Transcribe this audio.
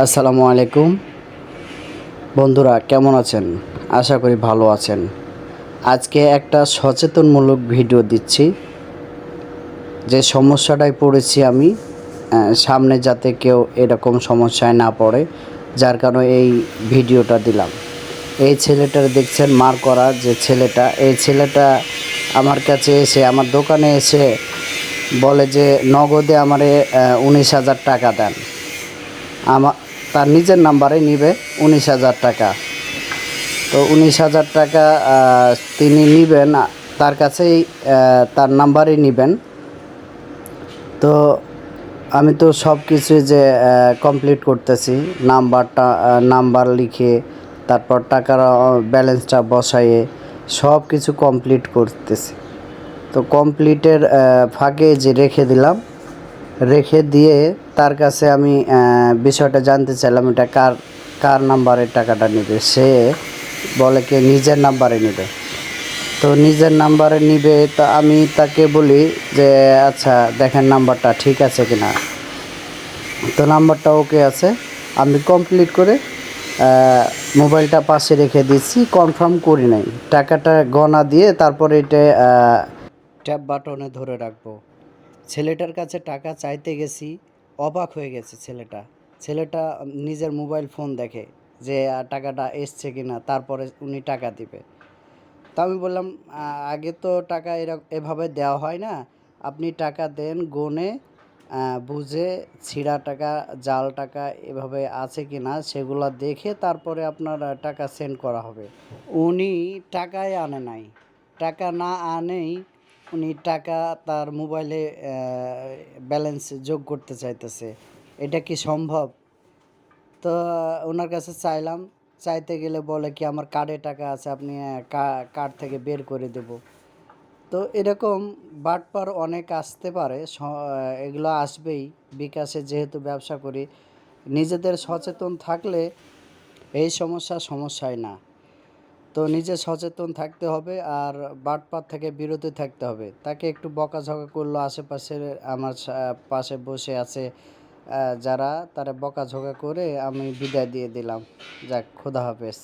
আসসালামু আলাইকুম। বন্ধুরা, কেমন আছেন? আশা করি ভালো আছেন। আজকে একটা সচেতনমূলক ভিডিও দিচ্ছি। যে সমস্যাটায় পড়েছি আমি সামনে যাতে কেউ এরকম সমস্যায় না পড়ে, যার কারণে এই ভিডিওটা দিলাম। এই ছেলেটার দেখছেন, মার করা যে ছেলেটা, এই ছেলেটা আমার কাছে এসে, আমার দোকানে এসে বলে যে, নগদে আমারে উনিশ হাজার টাকা দেন। আমার তার নিজের নাম্বারে নিবে উনিশ হাজার টাকা। তো উনিশ হাজার টাকা তিনি নিবেন তার কাছেই তার নাম্বারই নিবেন। তো আমি তো সব কিছু যে কমপ্লিট করতেছি, নাম্বারটা নাম্বার লিখে, তারপর টাকার ব্যালেন্সটা বসাইয়ে সব কিছু কমপ্লিট করতেছি। তো কমপ্লিটের ফাঁকে যে রেখে দিলাম রেখে দিয়ে তার কাছে আমি বিষয়টা জানতে চাইলাম, এটা কার কার নাম্বারের টাকাটা নেবে? সে বলে কে নিজের নাম্বারে নেবে। তো নিজের নাম্বারে নিবে, তো আমি তাকে বলি যে আচ্ছা দেখেন নাম্বারটা ঠিক আছে কি না তো নাম্বারটা ওকে আছে। আমি কমপ্লিট করে মোবাইলটা পাশে রেখে দিচ্ছি কনফার্ম করি নাই। টাকাটা গণা দিয়ে তারপরে এটা ট্যাপ বাটনে ধরে রাখব। ছেলেটার কাছে টাকা চাইতে গেছি, অবাক হয়ে গেছে ছেলেটা। ছেলেটা নিজের মোবাইল ফোন দেখে যে টাকাটা এসছে কি না, তারপরে উনি টাকা দিবে। তা আমি বললাম আগে তো টাকা এরকম এভাবে দেওয়া হয় না। আপনি টাকা দেন, গনে বুঝে ছিঁড়া টাকা, জাল টাকা এভাবে আছে কি না, সেগুলো দেখে তারপরে আপনার টাকা সেন্ড করা হবে। উনি টাকাই আনে নাই। টাকা না আনেই উনি টাকা তার মোবাইলে ব্যালেন্স যোগ করতে চাইতেছে। এটা কি সম্ভব? তো ওনার কাছে চাইলাম, চাইতে গেলে বলে কি, আমার কার্ডে টাকা আছে, আপনি কার্ড থেকে বের করে দেব। তো এরকম বাটপার অনেক আসতে পারে এগুলো আসবেই। বিকাশে যেহেতু ব্যবসা করি, নিজেদের সচেতন থাকলে এই সমস্যা সমস্যায় না। তো নিজে সচেতন থাকতে হবে আর বাটপাত থেকে বিরত থাকতে হবে। তাকে একটু বকাঝকা করল আশেপাশে আমার পাশে বসে আছে যারা, তারা বকাঝকা করে আমি বিদায় দিয়ে দিলাম। যাক, খোদা হাফেজ।